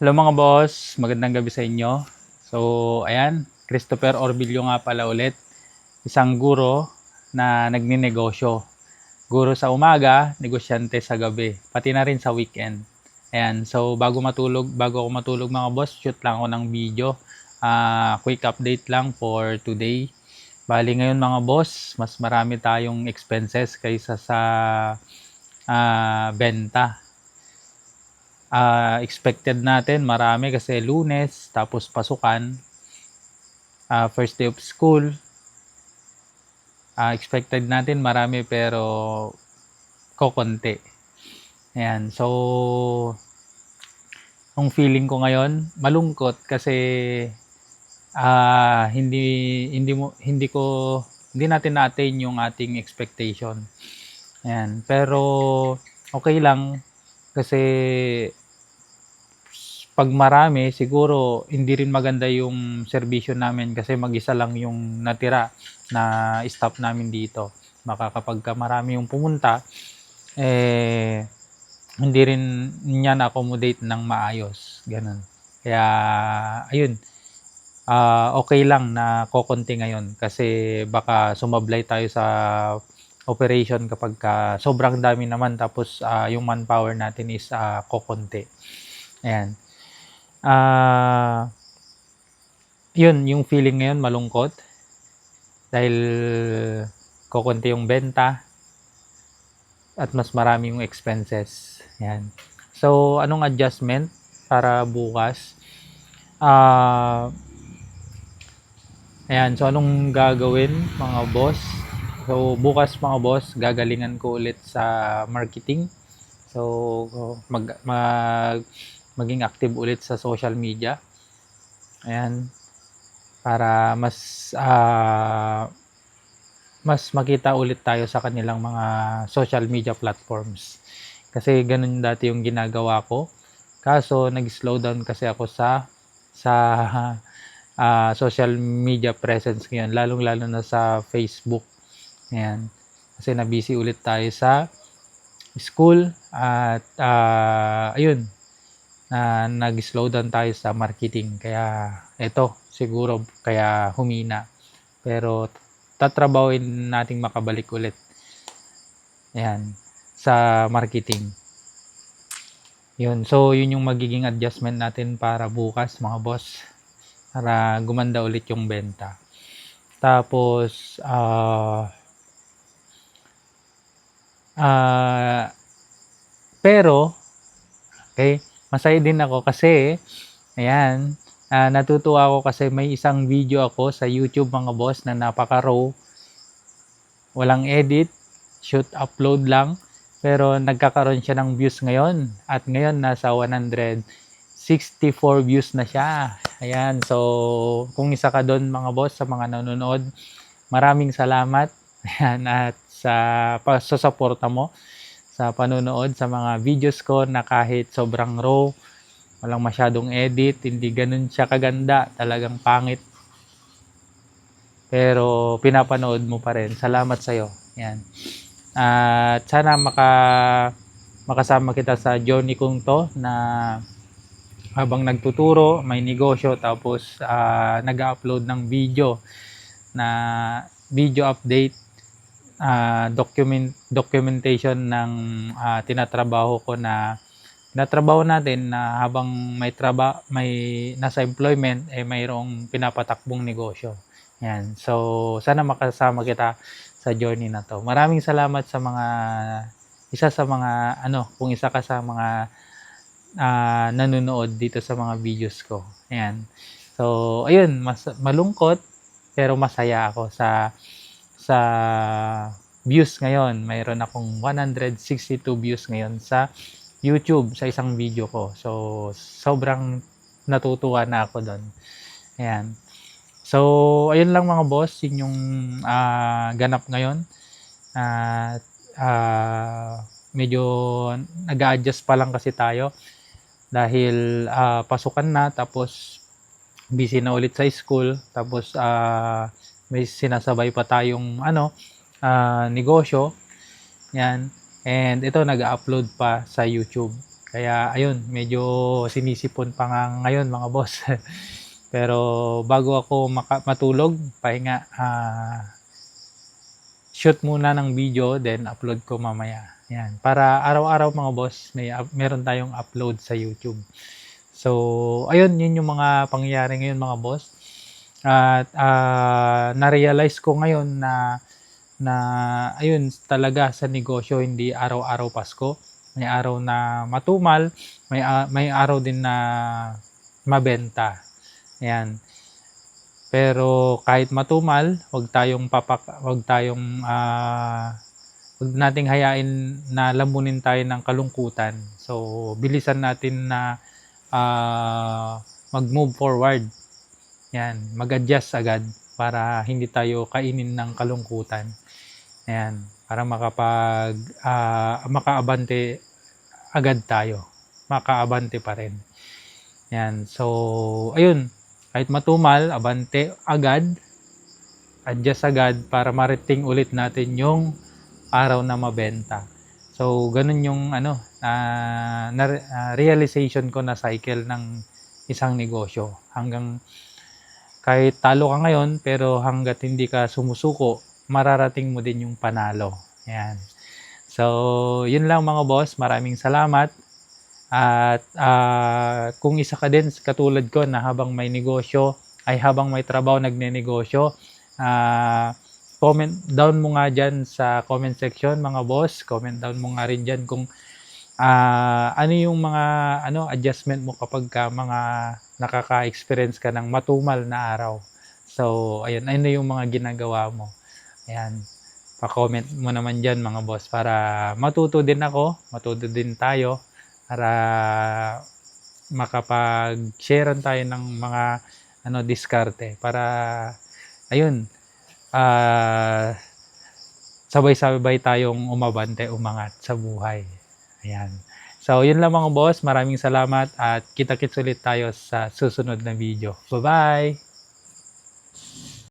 Hello mga boss, magandang gabi sa inyo. So, ayan, Christopher Orbilio nga pala ulit. Isang guro na nagninegosyo. Guro sa umaga, negosyante sa gabi, pati na rin sa weekend. Ayan, so bago matulog, bago ako matulog mga boss, shoot lang ako ng video. Ah, quick update lang for today. Bali ngayon mga boss, mas marami tayong expenses kaysa sa ah, benta ah, expected natin marami kasi lunes, tapos pasukan, ah, first day of school. Ah, expected natin marami pero kokonti. Ayan, so ang feeling ko ngayon, malungkot kasi ah hindi hindi mo hindi ko hindi natin na-attain yung ating expectation. Ayan, pero okay lang kasi pag marami, siguro hindi rin maganda yung serbisyo namin kasi mag-isa lang yung natira na staff namin dito. Baka kapag ka marami yung pumunta, eh, hindi rin niya na-accommodate ng maayos. Ganun. Kaya, ayun, ah okay lang na kokonti ngayon kasi baka sumablay tayo sa operation kapag ka sobrang dami naman tapos ah, yung manpower natin is ah, kokonti. Ayan. Ah, yun, yung feeling ngayon malungkot dahil kokonti yung benta at mas marami yung expenses. Yan. So, anong adjustment para bukas? Ah, ayan, so anong gagawin mga boss? So, bukas mga boss, gagalingan ko ulit sa marketing. So, mag, mag maging active ulit sa social media. Ayan. Para mas ah, mas makita ulit tayo sa kanilang mga social media platforms. Kasi ganun dati yung ginagawa ko. Kaso nag-slow down kasi ako sa sa ah, social media presence ngayon, lalong-lalo na sa Facebook. Ayan. Kasi na-busy ulit tayo sa school at ah, ayun, na nag-slow down tayo sa marketing. Kaya eto, siguro kaya humina. Pero tatrabawin nating makabalik ulit. Ayan, sa marketing. Yun, so yun yung magiging adjustment natin para bukas mga boss. Para gumanda ulit yung benta. Tapos, ah ah pero, okay, masaya din ako kasi, ayan, ah, natutuwa ako kasi may isang video ako sa YouTube mga boss na napaka-raw. Walang edit, shoot upload lang. Pero nagkakaroon siya ng views ngayon. At ngayon nasa 164 views na siya. Ayan, so kung isa ka doon mga boss sa mga nanonood, maraming salamat. Ayan, at sa, pa, sa suporta mo sa panonood sa mga videos ko na kahit sobrang raw, walang masyadong edit, hindi ganun siya kaganda, talagang pangit. Pero pinapanood mo pa rin. Salamat sa iyo. Yan. At sana maka makasama kita sa journey kong to na habang nagtuturo, may negosyo tapos ah, nag-upload ng video na video update ah, document documentation ng ah, tinatrabaho ko na tinatrabaho natin na habang may traba may nasa employment eh mayroong pinapatakbong negosyo. Yan. So sana makasama kita sa journey na to. Maraming salamat sa mga isa sa mga ano, kung isa ka sa mga ah, nanonood dito sa mga videos ko. Ayan. So, ayun, mas malungkot pero masaya ako sa sa views ngayon. Mayroon akong 162 views ngayon sa YouTube sa isang video ko. So, sobrang natutuwa na ako doon. Ayan. So, ayun lang mga boss, yun yung ah, ganap ngayon. At ah, medyo nag-adjust pa lang kasi tayo dahil ah, pasukan na tapos busy na ulit sa school tapos ah, may sinasabay pa tayong ano ah, negosyo yan and ito nag-upload pa sa YouTube Kaya ayun, medyo sinisipon pa nga ngayon mga boss. Pero bago ako matulog, pahinga, ah, shoot muna ng video, then upload ko mamaya. Yan. Para araw-araw mga boss, may up- meron tayong upload sa YouTube. So, ayun, yun yung mga pangyayari ngayon mga boss. At ah, na-realize ko ngayon na na ayun talaga sa negosyo hindi araw-araw Pasko. May araw na matumal, may a- may araw din na mabenta. Yan. Pero kahit matumal, wag tayong papak wag tayong ah wag nating hayain na lamunin tayo ng kalungkutan. So, bilisan natin na ah, mag-move forward. Yan, mag-adjust agad para hindi tayo kainin ng kalungkutan. Ayan, para makapag ah, makaabante agad tayo. Makaabante pa rin. Yan. So, ayun. Kahit matumal, abante agad. Adjust agad para mariting ulit natin yung araw na mabenta. So, ganun yung ano, ah, na, ah, realization ko na cycle ng isang negosyo. Hanggang kahit talo ka ngayon, pero hanggat hindi ka sumusuko, mararating mo din yung panalo. Yan. So, yun lang mga boss. Maraming salamat. At ah, kung isa ka din katulad ko na habang may negosyo, ay habang may trabaho nagnenegosyo, ah comment down mo nga dyan sa comment section mga boss. Comment down mo nga rin dyan kung ah, ano yung mga ano adjustment mo kapag ka mga nakaka-experience ka ng matumal na araw. So, ayun, ano yung mga ginagawa mo. Ayan, pa-comment mo naman dyan mga boss para matuto din ako, matuto din tayo para makapag-share tayo ng mga ano diskarte para ayun ah sabay-sabay tayong umabante, umangat sa buhay. Ayan. So, yun lang mga boss. Maraming salamat at kita-kits ulit tayo sa susunod na video. Bye-bye!